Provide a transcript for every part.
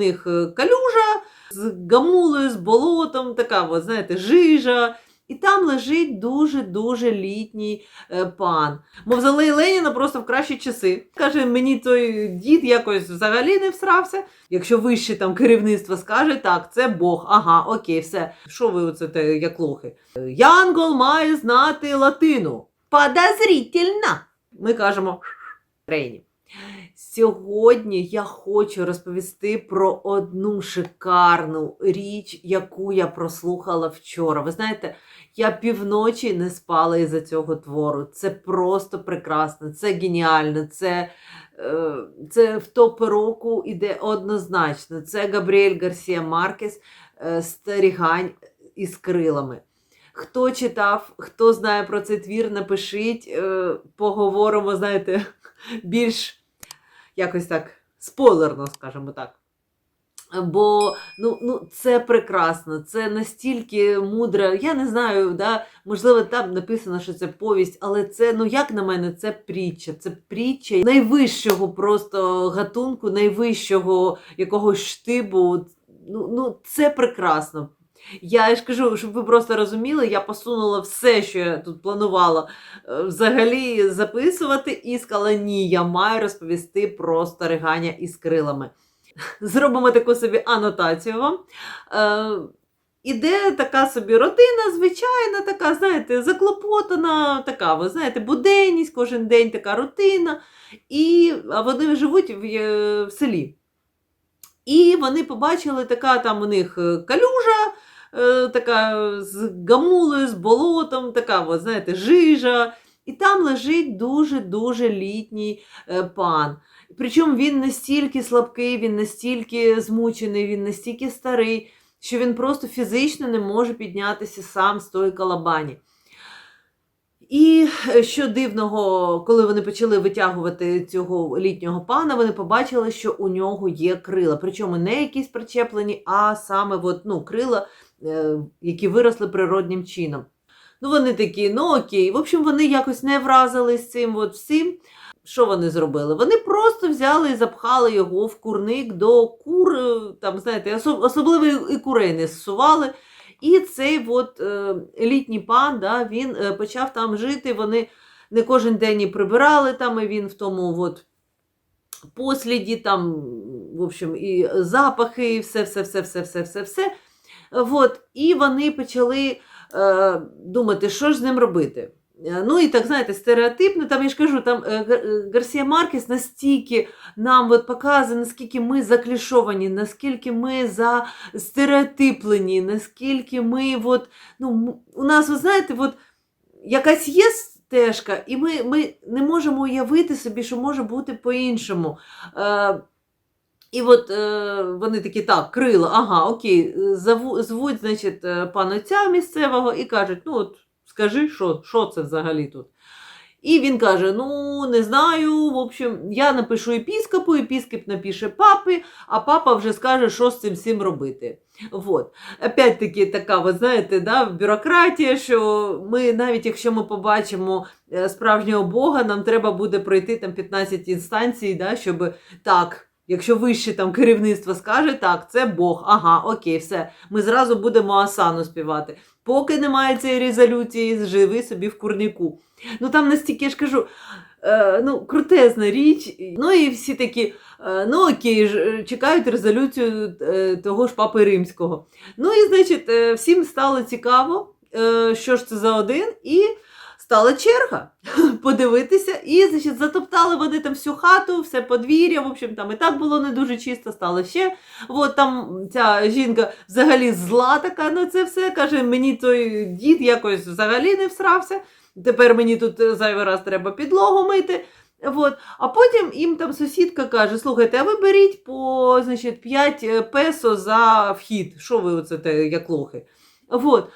них е, калюжа з гамулою, з болотом, така, от, знаєте, жижа. І там лежить дуже-дуже літній е, пан. Мавзолей Леніна просто в кращі часи. Каже, мені той дід якось взагалі не всрався. Якщо вище там керівництво скаже, так, це Бог, ага, окей, все. Що ви оце те, як лохи? Янгол має знати латину. Подозрительно. Ми кажемо трені. Сьогодні я хочу розповісти про одну шикарну річ, яку я прослухала вчора. Ви знаєте, я півночі не спала із-за цього твору. Це просто прекрасно, це геніально, це, е, це в топ року іде однозначно. Це Габріель Гарсія Маркес е, Старігань із крилами. Хто читав, хто знає про цей твір, напишіть, е, поговоримо, знаєте, більш якось так спойлерно, скажімо так. Бо ну, ну, це прекрасно, це настільки мудро. Я не знаю, да, можливо, там написано, що це повість, але це, ну як на мене, це притча. Це притча найвищого просто гатунку, найвищого якогось штибу. Ну, ну це прекрасно. Я ж кажу, щоб ви просто розуміли, я посунула все, що я тут планувала е, взагалі записувати, і сказала, ні, я маю розповісти про старигання із крилами. Зробимо таку собі анотацію вам. Е, Іде така собі родина, звичайна, така, знаєте, заклопотана, така, ви знаєте, буденність, кожен день така рутина. І вони живуть в, е, в селі. І вони побачили, така там у них е, калюжа, е, така з гамулою, з болотом, така, от, знаєте, жижа. І там лежить дуже-дуже літній е, пан. Причому він настільки слабкий, він настільки змучений, він настільки старий, що він просто фізично не може піднятися сам з тої калабані. І е, що дивного, коли вони почали витягувати цього літнього пана, вони побачили, що у нього є крила. Причому не якісь причеплені, а саме от, ну, крила, е, які виросли природнім чином. Ну, вони такі, ну окей. В общем, вони якось не вразились цим от всім. Що вони зробили? Вони просто взяли і запхали його в курник до кур, е, там, знаєте, особ- особливо і курей не зсували. І цей от, е, літній пан, да, він е, почав там жити. Вони не кожен день і прибирали там, і він в тому от, посліді, там, в общем, і запахи, і все, все, все, все, все, все, все. От, і вони почали е, думати, що ж з ним робити. Е, Ну і так, знаєте, стереотипно, там я ж кажу, там е, е, Гарсія Маркес настільки нам от показує, наскільки ми заклішовані, наскільки ми за стереотиплені, наскільки ми от, ну, у нас, ви знаєте, от, якась є стежка, і ми, ми не можемо уявити собі, що може бути по-іншому. Е, і от е, вони такі, так, крила, ага, окей, звуть, значить, пана отця місцевого і кажуть, ну от скажи, що, що це взагалі тут. І він каже: ну, не знаю, в общем, я напишу епіскопу, епіскоп напише папі, а папа вже скаже, що з цим всім робити. Вот. Опять-таки, така, ви знаєте, да, бюрократія, що ми, навіть якщо ми побачимо е, справжнього Бога, нам треба буде пройти там 15 інстанцій, да, щоб так. Якщо вище там керівництво скаже, так, це Бог, ага, окей, все. Ми зразу будемо асану співати. Поки немає цієї резолюції, живи собі в курнику. Ну там настільки я ж кажу, е, ну, крутезна річ. Ну і всі такі, е, ну окей, ж, е, чекають резолюцію е, того ж Папи Римського. Ну і, значить, е, всім стало цікаво, е, що ж це за один, і стала черга подивитися. І, значить, затоптали вони там всю хату, все подвір'я. В общем, там і так було не дуже чисто, стало ще. От там ця жінка взагалі зла така на це все. Каже, мені той дід якось взагалі не всрався. Тепер мені тут е, зайвий раз треба підлогу мити. От. А потім їм там сусідка каже: слухайте, а ви беріть по значить, 5 песо за вхід. Що ви оце як лохи? От.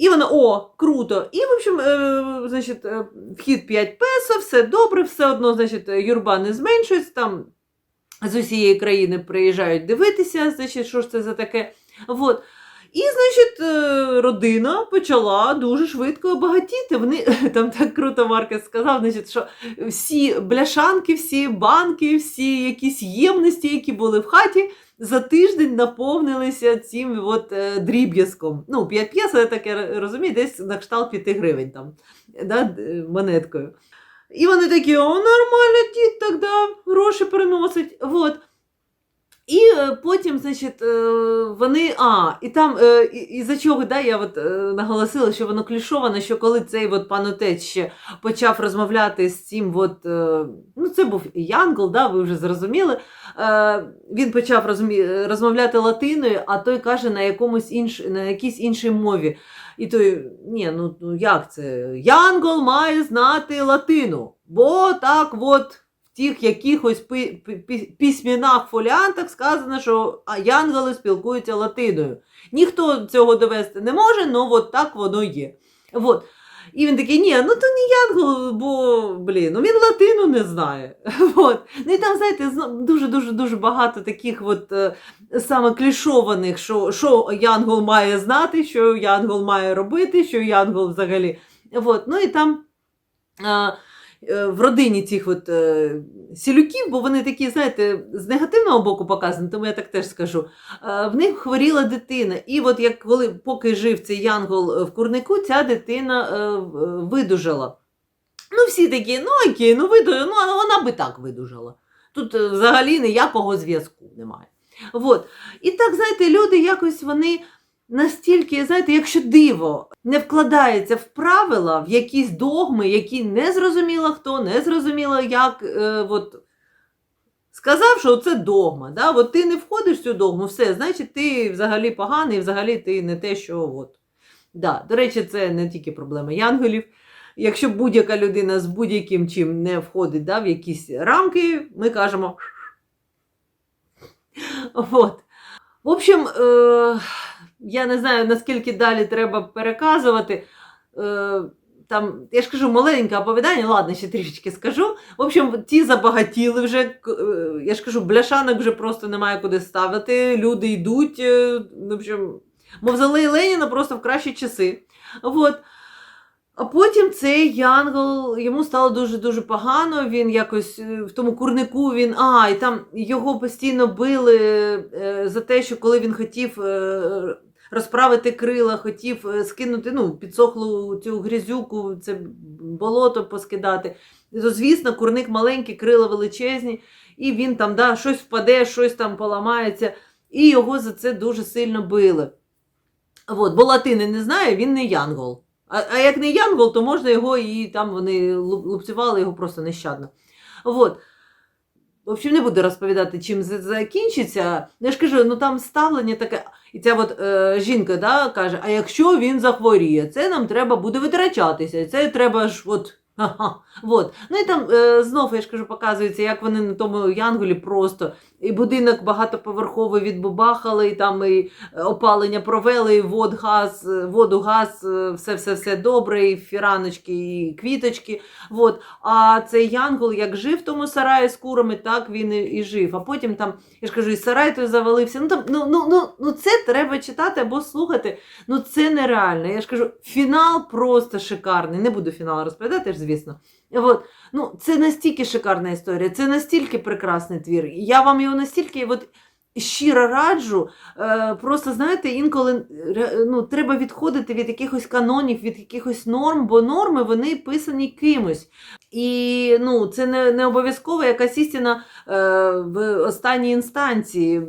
І вона, о, круто. І, в общем, е, значить, е, вхід 5 песо, все добре, все одно, значить, юрба не зменшується. Там з усієї країни приїжджають дивитися, значить, що ж це за таке. От. І, значить, е, родина почала дуже швидко багатіти. Вони там так круто Маркес сказав, значить, що всі бляшанки, всі банки, всі якісь ємності, які були в хаті, за тиждень наповнилися цим от, е, дріб'язком. Ну, 5 п'єс, я таке розумію, десь на кшталт 5 гривень там, да, монеткою. І вони такі, о, нормально, дід да, гроші приносить. Вот. І е, потім, значить, е, вони. А, і там, е, і, і за чого да, я от, наголосила, що воно клішоване, що коли цей от пан отець ще почав розмовляти з цим, от, ну це був Янгол, да, ви вже зрозуміли. Він почав розмовляти латиною, а той каже на якомусь інш, на якійсь іншій мові. І той, ні, ну, ну як це? Янгол має знати латину, бо так от тих якихось пи- пи- пі- письменах, фоліантах сказано, що янголи спілкуються латиною. Ніхто цього довести не може, але от так воно є. От. І він такий, ні, ну то не янгол, бо блін, ну він латину не знає. От. Ну і там, знаєте, дуже-дуже дуже багато таких от, е, саме клішованих, що, що янгол має знати, що янгол має робити, що янгол взагалі. От. Ну і там. е, е, В родині цих от, е, сілюків, бо вони такі, знаєте, з негативного боку показані, тому я так теж скажу. Е, в них хворіла дитина. І от як коли поки жив цей янгол е, в курнику, ця дитина е, видужала. Ну, всі такі, ну окей, ну видужала, ну вона би так видужала. Тут е, взагалі ніякого зв'язку немає. От. І так, знаєте, люди якось вони настільки, знаєте, якщо диво не вкладається в правила, в якісь догми, які не зрозуміло хто, не зрозуміло як. Е, от, сказав, що це догма. Да? От ти не входиш в цю догму, все, значить, ти взагалі поганий, взагалі ти не те, що. От. Да. До речі, це не тільки проблема янголів. Якщо будь-яка людина з будь-яким чим не входить да, в якісь рамки, ми кажемо. От. В общем, е, я не знаю, наскільки далі треба переказувати. Е, там, я ж кажу, маленьке оповідання, ладно, ще трішечки скажу. В общем, ті забагатіли вже, е, я ж кажу, бляшанок вже просто немає куди ставити. Люди йдуть. е, В общем, мавзолей Леніна просто в кращі часи. От. А потім цей Янгол, йому стало дуже-дуже погано. Він якось в тому курнику він. А, і там його постійно били за те, що коли він хотів розправити крила, хотів е, скинути ну, підсохлу цю грязюку, це болото поскидати. То, звісно, курник маленький, крила величезні, і він там да, щось впаде, щось там поламається, і його за це дуже сильно били. От, бо латини не знає, він не янгол. А, а як не янгол, то можна його і там вони лупцювали його просто нещадно. От. В общем, не буду розповідати, чим закінчиться. Я ж кажу, ну там ставлення таке. І ця от, е, жінка да, каже: а якщо він захворіє, це нам треба буде витрачатися. Це треба ж от. Ага. Ну і там е, знов, я ж кажу, показується, як вони на тому Янголі просто і будинок багатоповерховий відбубахали, і там і е, опалення провели, і вод, газ, е, воду, газ, все-все-все добре, і фіраночки, і квіточки. От. А цей Янгол як жив в тому сараї з курами, так він і, жив. А потім там, я ж кажу, і сарай той завалився. Ну, там, ну, ну, ну, ну це треба читати або слухати. Ну це нереально. Я ж кажу, фінал просто шикарний. Не буду фінал розповідати, ж, звісно. От. Ну, це настільки шикарна історія, це настільки прекрасний твір. Я вам його настільки от, щиро раджу. Е, просто знаєте, інколи ну, треба відходити від якихось канонів, від якихось норм, бо норми вони писані кимось. І ну, це не, не обов'язково якась істина е, в останній інстанції.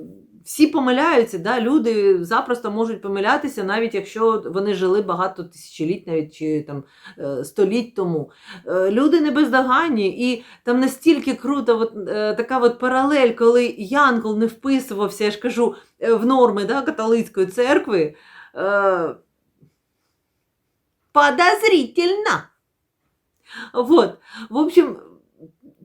Всі помиляються, да? люди запросто можуть помилятися, навіть якщо вони жили багато тисячоліть, навіть чи там е, століть тому. Е, Люди не бездоганні, і там настільки круто, от, е, така от паралель, коли Янгол не вписувався, я ж кажу, в норми да, католицької церкви. Подозрительно. Вот. В общем,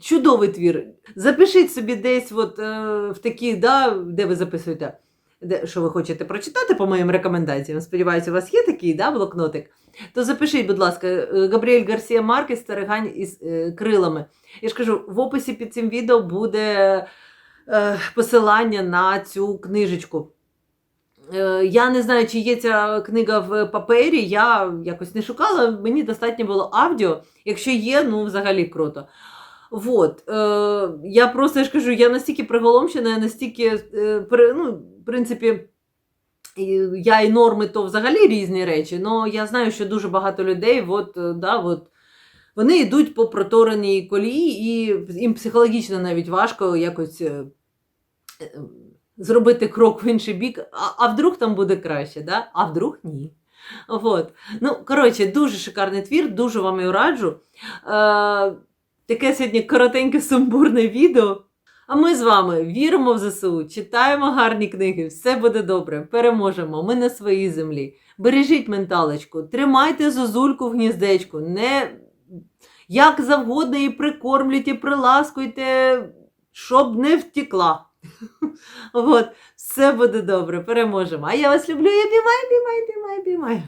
чудовий твір. Запишіть собі десь от, е, в такі, да, де ви записуєте, де, що ви хочете прочитати по моїм рекомендаціям. Сподіваюся, у вас є такий да, блокнотик. То запишіть, будь ласка, е, Габріель Гарсія Маркес «Старигань із е, крилами. Я ж кажу, в описі під цим відео буде е, посилання на цю книжечку. Е, Я не знаю, чи є ця книга в папері, я якось не шукала, мені достатньо було аудіо. Якщо є, ну взагалі круто. Вот, е, я просто я ж кажу, я настільки приголомшена, я настільки, е, при- ну, в принципі, я і норми то взагалі різні речі, але я знаю, що дуже багато людей, от, е, да, от, вони йдуть по протореній колії, і їм психологічно навіть важко якось е, е, зробити крок в інший бік, а, а вдруг там буде краще, да? а вдруг ні. От. Ну, коротше, дуже шикарний твір, дуже вам його раджу. Е, таке сьогодні коротеньке сумбурне відео. А ми з вами віримо в ЗСУ, читаємо гарні книги, все буде добре, переможемо. Ми на своїй землі. Бережіть менталочку, тримайте зозульку в гніздечку, не як завгодно її прикормлюйте, приласкуйте, щоб не втекла. От, все буде добре, переможемо. А я вас люблю, я бімай, бімай, бімай, бімай.